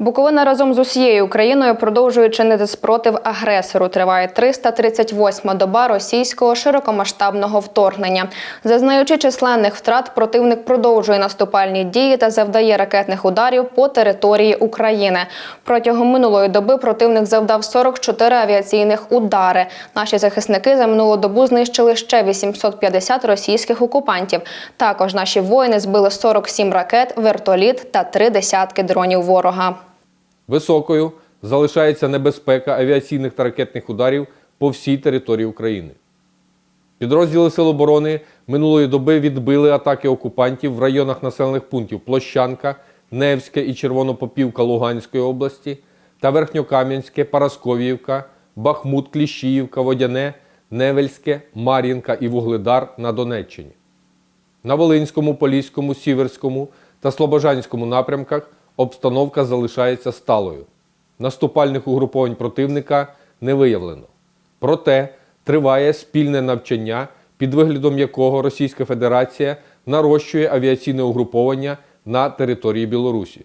Буковина разом з усією Україною продовжує чинити спротив агресору. Триває 338-ма доба російського широкомасштабного вторгнення. Зазнаючи численних втрат, противник продовжує наступальні дії та завдає ракетних ударів по території України. Протягом минулої доби противник завдав 44 авіаційних удари. Наші захисники за минулу добу знищили ще 850 російських окупантів. Також наші воїни збили 47 ракет, вертоліт та три десятки дронів ворога. Високою залишається небезпека авіаційних та ракетних ударів по всій території України. Підрозділи Сил оборони минулої доби відбили атаки окупантів в районах населених пунктів Площанка, Невське і Червонопопівка Луганської області та Верхньокам'янське, Парасковіївка, Бахмут, Кліщіївка, Водяне, Невельське, Мар'їнка і Вугледар на Донеччині. На Волинському, Поліському, Сіверському та Слобожанському напрямках обстановка залишається сталою. Наступальних угруповань противника не виявлено. Проте триває спільне навчання, під виглядом якого Російська Федерація нарощує авіаційне угруповання на території Білорусі.